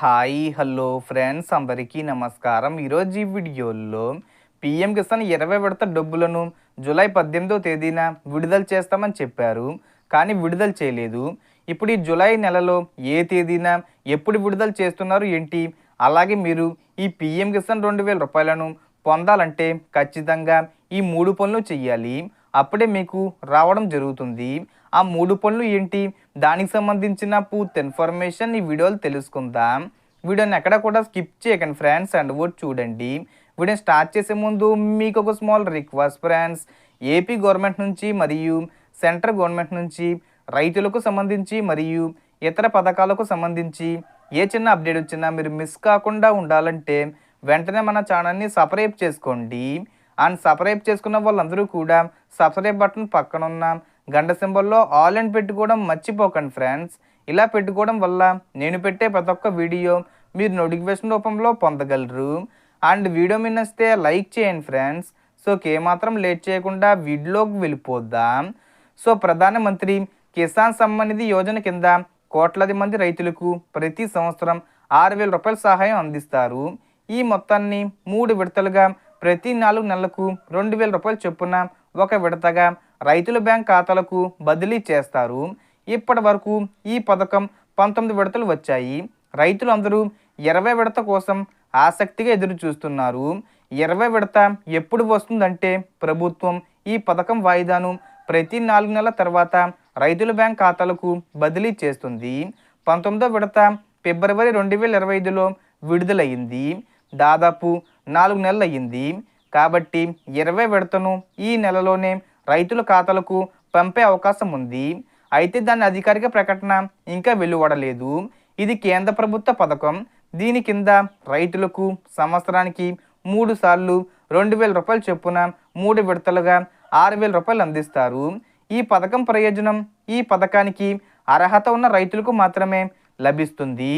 Hi hello friends. అందరికీ నమస్కారం. ఈరోజు ఈ వీడియోలో పిఎం కిసాన్ ఇరవై విడత డబ్బులను జూలై పద్దెనిమిదో తేదీన విడుదల చేస్తామని చెప్పారు కానీ విడుదల చేయలేదు. ఇప్పుడు ఈ జూలై నెలలో ఏ తేదీన ఎప్పుడు విడుదల చేస్తున్నారు ఏంటి? అలాగే మీరు ఈ పిఎం కిసాన్ రెండు వేల రూపాయలను పొందాలంటే ఖచ్చితంగా ఈ మూడు పనులు చెయ్యాలి. అప్పుడే మీకు రావడం జరుగుతుంది. ఆ మూడు పనులు ఏంటి? దానికి సంబంధించిన పూర్తి ఇన్ఫర్మేషన్ ఈ వీడియోలో తెలుసుకుందాం. వీడియోని ఎక్కడ కూడా స్కిప్ చేయకండి ఫ్రెండ్స్ అండ్ వర్డ్ చూడండి. వీడియోని స్టార్ట్ చేసే ముందు మీకు ఒక small request friends. AP government నుంచి మరియు సెంట్రల్ గవర్నమెంట్ నుంచి రైతులకు సంబంధించి మరియు ఇతర పథకాలకు సంబంధించి ఏ చిన్న అప్డేట్ వచ్చినా మీరు మిస్ కాకుండా ఉండాలంటే వెంటనే మన ఛానల్ని సబ్స్క్రైబ్ చేసుకోండి. అండ్ సబ్స్క్రైబ్ చేసుకున్న వాళ్ళందరూ కూడా సబ్స్క్రైబ్ బటన్ పక్కన ఉన్న గంట సింబల్లో ఆల్ అండ్ పెట్టుకోవడం మర్చిపోకండి ఫ్రెండ్స్ ఇలా పెట్టుకోవడం వల్ల నేను పెట్టే ప్రతి ఒక్క వీడియో మీరు నోటిఫికేషన్ రూపంలో పొందగలరు. అండ్ వీడియో మీద నచ్చితే లైక్ చేయండి ఫ్రెండ్స్ సో ఏమాత్రం లేట్ చేయకుండా వీడియోకి వెళ్ళిపోద్దాం సో ప్రధానమంత్రి కిసాన్ సమ్మాన్ నిధి యోజన కింద కోట్లాది మంది రైతులకు ప్రతి సంవత్సరం ఆరు వేల రూపాయల సహాయం అందిస్తారు. ఈ మొత్తాన్ని మూడు విడతలుగా ప్రతి నాలుగు నెలలకు రెండు వేల రూపాయల చొప్పున ఒక విడతగా రైతుల బ్యాంక్ ఖాతాలకు బదిలీ చేస్తారు. ఇప్పటి వరకు ఈ పథకం పంతొమ్మిది విడతలు వచ్చాయి. రైతులు అందరూ ఇరవై విడత కోసం ఆసక్తిగా ఎదురు చూస్తున్నారు ఇరవై విడత ఎప్పుడు వస్తుందంటే ప్రభుత్వం ఈ పథకం వాయిదాను ప్రతి నాలుగు నెలల తర్వాత రైతుల బ్యాంక్ ఖాతాలకు బదిలీ చేస్తుంది. పంతొమ్మిదో విడత ఫిబ్రవరి రెండు వేల ఇరవై ఐదులో విడుదలయ్యింది. దాదాపు నాలుగు నెలలు అయ్యింది కాబట్టి ఇరవై విడతను ఈ నెలలోనే రైతుల ఖాతాలకు పంపే అవకాశం ఉంది. అయితే దాని అధికారిక ప్రకటన ఇంకా వెలువడలేదు. ఇది కేంద్ర ప్రభుత్వ పథకం. దీని కింద రైతులకు సంవత్సరానికి మూడు సార్లు రెండు వేల రూపాయలు చొప్పున మూడు విడతలుగా ఆరు వేల రూపాయలు అందిస్తారు. ఈ పథకం ప్రయోజనం ఈ పథకానికి అర్హత ఉన్న రైతులకు మాత్రమే లభిస్తుంది.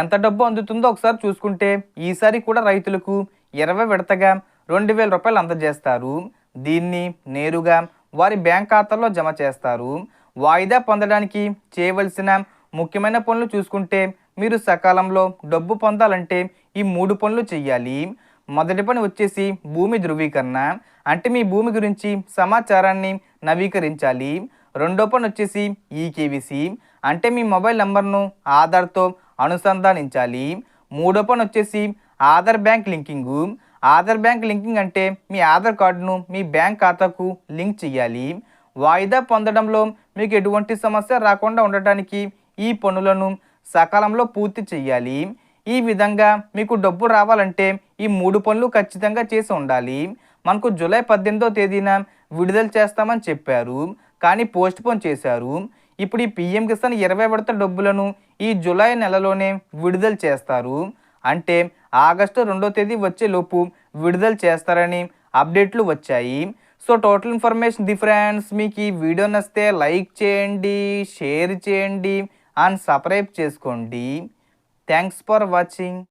ఎంత డబ్బు అందుతుందో ఒకసారి చూసుకుంటే ఈసారి కూడా రైతులకు ఇరవై విడతగా రెండు వేల రూపాయలు అందజేస్తారు. దీన్ని నేరుగా వారి బ్యాంక్ ఖాతాల్లో జమ చేస్తారు. వాయిదా పొందడానికి చేయవలసిన ముఖ్యమైన పనులు చూసుకుంటే మీరు సకాలంలో డబ్బు పొందాలంటే ఈ మూడు పనులు చెయ్యాలి. మొదటి పని వచ్చేసి భూమి ధృవీకరణ. అంటే మీ భూమి గురించి సమాచారాన్ని నవీకరించాలి. రెండో పని వచ్చేసి ఈకేవిసి. అంటే మీ మొబైల్ నంబర్ను ఆధార్తో అనుసంధానించాలి. మూడో పని వచ్చేసి Aadhaar bank linking. Aadhaar bank linking అంటే మీ ఆధార్ కార్డును మీ బ్యాంక్ ఖాతాకు లింక్ చేయాలి. వాయిదా పొందడంలో మీకు ఎటువంటి సమస్య రాకుండా ఉండటానికి ఈ పనులను సకాలంలో పూర్తి చేయాలి. ఈ విధంగా మీకు డబ్బు రావాలంటే ఈ మూడు పనులు ఖచ్చితంగా చేసి ఉండాలి. మనకు జూలై పద్దెనిమిదో తేదీన విడుదల చేస్తామని చెప్పారు. కానీ పోస్ట్ పోన్ చేశారు. ఇప్పుడు ఈ పిఎం కిసాన్ ఇరవై విడత డబ్బులను ఈ జూలై నెలలోనే విడుదల చేస్తారు. అంటే ఆగస్టు రెండో తేదీ వచ్చేలోపు విడుదల చేస్తారని అప్డేట్లు వచ్చాయి. So total information the friends మీకు ఈ వీడియో నచ్చితే లైక్ చేయండి షేర్ చేయండి అండ్ సబ్స్క్రైబ్ చేసుకోండి. Thanks for watching.